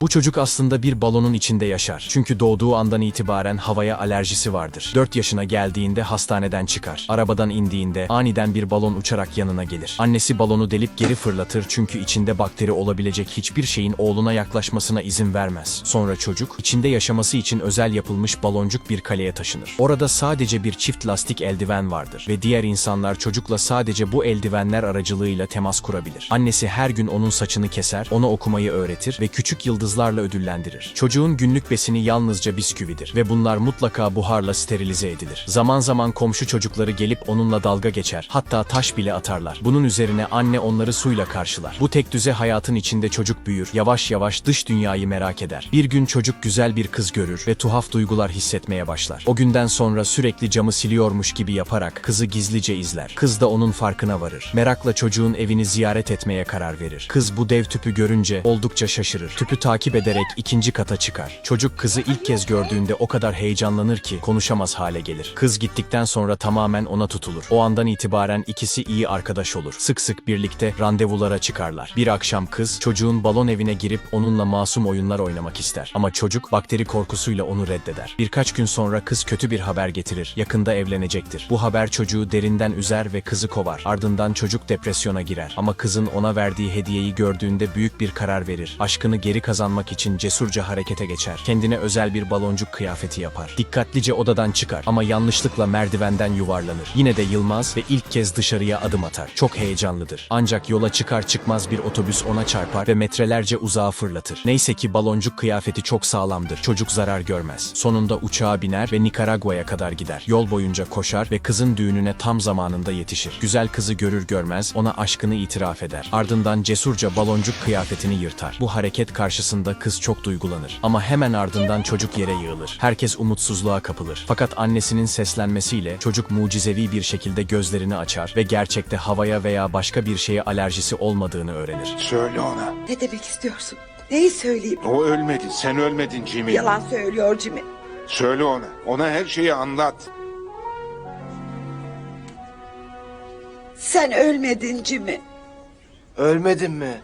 Bu çocuk aslında bir balonun içinde yaşar. Çünkü doğduğu andan itibaren havaya alerjisi vardır. 4 yaşına geldiğinde hastaneden çıkar. Arabadan indiğinde aniden bir balon uçarak yanına gelir. Annesi balonu delip geri fırlatır çünkü içinde bakteri olabilecek hiçbir şeyin oğluna yaklaşmasına izin vermez. Sonra çocuk içinde yaşaması için özel yapılmış baloncuk bir kaleye taşınır. Orada sadece bir çift lastik eldiven vardır ve diğer insanlar çocukla sadece bu eldivenler aracılığıyla temas kurabilir. Annesi her gün onun saçını keser, ona okumayı öğretir ve küçük yıldızlarla ödüllendirir. Çocuğun günlük besini yalnızca bisküvidir ve bunlar mutlaka buharla sterilize edilir. Zaman zaman komşu çocukları gelip onunla dalga geçer, hatta taş bile atarlar. Bunun üzerine anne onları suyla karşılar. Bu tek düze hayatın içinde çocuk büyür, yavaş yavaş dış dünyayı merak eder. Bir gün çocuk güzel bir kız görür ve tuhaf duygular hissetmeye başlar. O günden sonra sürekli camı siliyormuş gibi yaparak kızı gizlice izler. Kız da onun farkına varır. Merakla çocuğun evini ziyaret etmeye karar verir. Kız bu dev tüpü görünce oldukça şaşırır. Tüpü takip ederek ikinci kata çıkar. Çocuk kızı ilk kez gördüğünde o kadar heyecanlanır ki konuşamaz hale gelir. Kız gittikten sonra tamamen ona tutulur. O andan itibaren ikisi iyi arkadaş olur. Sık sık birlikte randevulara çıkarlar. Bir akşam kız çocuğun balon evine girip onunla masum oyunlar oynamak ister. Ama çocuk bakteri korkusuyla onu reddeder. Birkaç gün sonra kız kötü bir haber getirir. Yakında evlenecektir. Bu haber çocuğu derinden üzer ve kızı kovar. Ardından çocuk depresyona girer. Ama kızın ona verdiği hediyeyi gördüğünde büyük bir karar verir. Aşkını geri kazanmak için cesurca harekete geçer. Kendine özel bir baloncuk kıyafeti yapar. Dikkatlice odadan çıkar ama yanlışlıkla merdivenden yuvarlanır. Yine de yılmaz ve ilk kez dışarıya adım atar. Çok heyecanlıdır. Ancak yola çıkar çıkmaz bir otobüs ona çarpar ve metrelerce uzağa fırlatır. Neyse ki baloncuk kıyafeti çok sağlamdır. Çocuk zarar görmez. Sonunda uçağa biner ve Nikaragua'ya kadar gider. Yol boyunca koşar ve kızın düğününe tam zamanında yetişir. Güzel kızı görür görmez ona aşkını itiraf eder. Ardından cesurca baloncuk kıyafetini yırtar. Bu hareket karşısında kız çok duygulanır. Ama hemen ardından çocuk yere yığılır. Herkes umutsuzluğa kapılır. Fakat annesinin seslenmesiyle çocuk mucizevi bir şekilde gözlerini açar ve gerçekte havaya veya başka bir şeye alerjisi olmadığını öğrenir. Söyle ona. Ne demek istiyorsun? Neyi söyleyeyim? O ölmedi. Sen ölmedin Jimmy. Yalan söylüyor Jimmy. Söyle ona. Ona her şeyi anlat. Sen ölmedin Jimmy. Ölmedin mi?